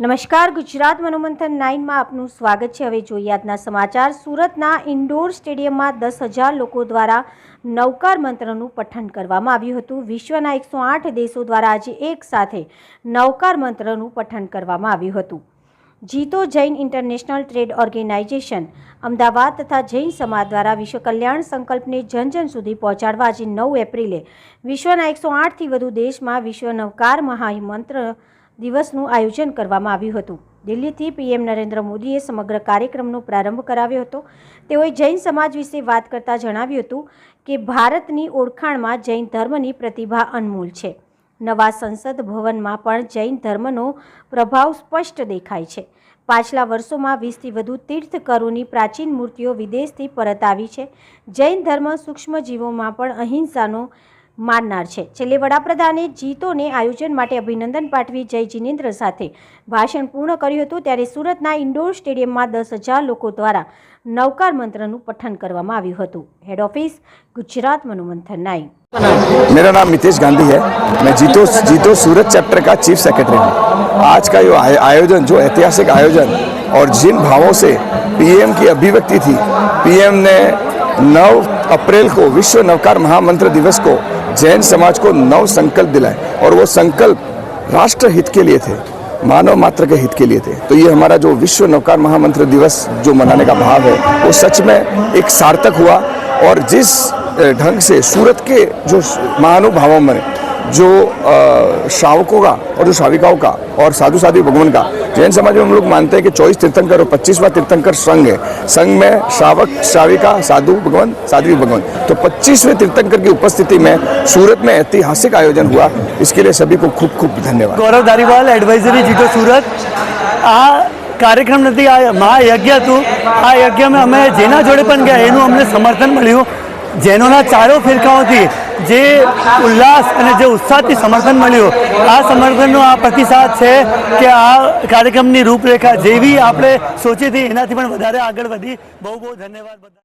નમસ્કાર, ગુજરાત મનોમંથન નાઇનમાં આપનું સ્વાગત છે. હવે જોઈએ આજના સમાચાર. સુરતના ઇન્ડોર સ્ટેડિયમમાં દસ હજાર લોકો દ્વારા નવકાર મંત્રનું પઠન કરવામાં આવ્યું હતું. વિશ્વના એકસો આઠ દેશો દ્વારા આજે એક સાથે નવકાર મંત્રનું પઠન કરવામાં આવ્યું હતું. JITO Jain international trade organization, Ahmedabad તથા જૈન સમાજ દ્વારા વિશ્વ કલ્યાણ સંકલ્પને જન જન સુધી પહોંચાડવા આજે નવ એપ્રિલે વિશ્વના એકસો આઠથી વધુ દેશમાં વિશ્વ નવકાર મહામંત્ર દિવસનું આયોજન કરવામાં આવ્યું હતું. દિલ્હીથી પીએમ નરેન્દ્ર મોદીએ સમગ્ર કાર્યક્રમનો પ્રારંભ કરાવ્યો હતો. તેઓએ જૈન સમાજ વિશે વાત કરતા જણાવ્યું હતું કે, ભારતની ઓળખાણમાં જૈન ધર્મની પ્રતિભા અનમોલ છે. નવા સંસદ ભવનમાં પણ જૈન ધર્મનો પ્રભાવ સ્પષ્ટ દેખાય છે. પાછલા વર્ષોમાં વીસથી વધુ તીર્થકરોની પ્રાચીન મૂર્તિઓ વિદેશથી પરત આવી છે. જૈન ધર્મ સૂક્ષ્મજીવોમાં પણ અહિંસાનો માનનાર છે છેલ્લે વડાપ્રધાને જીતોને આયોજન માટે અભિનંદન પાઠવી જય જિનેન્દ્ર સાથે ભાષણ પૂર્ણ કર્યું હતું ત્યારે સુરતના ઇન્ડોર સ્ટેડિયમમાં દસ હજાર લોકો દ્વારા નવકાર મંત્રનું પઠન કરવામાં આવ્યું હતું હેડ ઓફિસ ગુજરાત મનોમંથન નાઈ मेरा नाम मितेश गांधी है मैं जीतो जीतो सूरत चैप्टर का चीफ सेक्रेटरी हूँ आज का जो आय- आयोजन जो ऐतिहासिक आयोजन और जिन भावों से पीएम की अभिव्यक्ति थी पीएम ने 9 अप्रैल को विश्व नवकार महामंत्र दिवस को जैन समाज को नव संकल्प दिलाए। और वो संकल्प राष्ट्र हित के लिए थे, मानव मात्र के हित के लिए थे। तो ये हमारा जो विश्व नवकार महामंत्र दिवस जो मनाने का भाव है, वो सच में एक सार्थक हुआ। और जिस ढंग से, सूरत के जो महानुभावों में जो अ, श्रावकों का और जो श्राविकाओं का और साधु साधु भगवान का जैन समाज में हम लोग मानते हैं कि चौबीस तीर्थंकर और पच्चीसवा तीर्थंकर संघ है संघ में श्रावक श्राविका साधु भगवान साध्वी भगवान तो पच्चीसवें तीर्थंकर की उपस्थिति में सूरत में ऐतिहासिक आयोजन हुआ इसके लिए सभी को खूब खूब धन्यवाद ગૌરવ ધારીવાલ એડવાઇઝરી જીતો સુરત આ કાર્યક્રમ નથી આ મહાયજ્ઞ હતું આ યજ્ઞમાં અમે જેના જોડે પણ ગયા એનું અમને સમર્થન મળ્યું જૈનોના ચારો ફિરકાઓથી જે ઉલ્લાસ અને જે ઉત્સાહથી સમર્થન મળ્યું, આ સમર્થનનો આ પ્રતિસાદ છે કે આ કાર્યક્રમની રૂપરેખા જેવી આપણે સોચી હતી એનાથી પણ વધારે આગળ વધી. બહુ બહુ ધન્યવાદ બધા.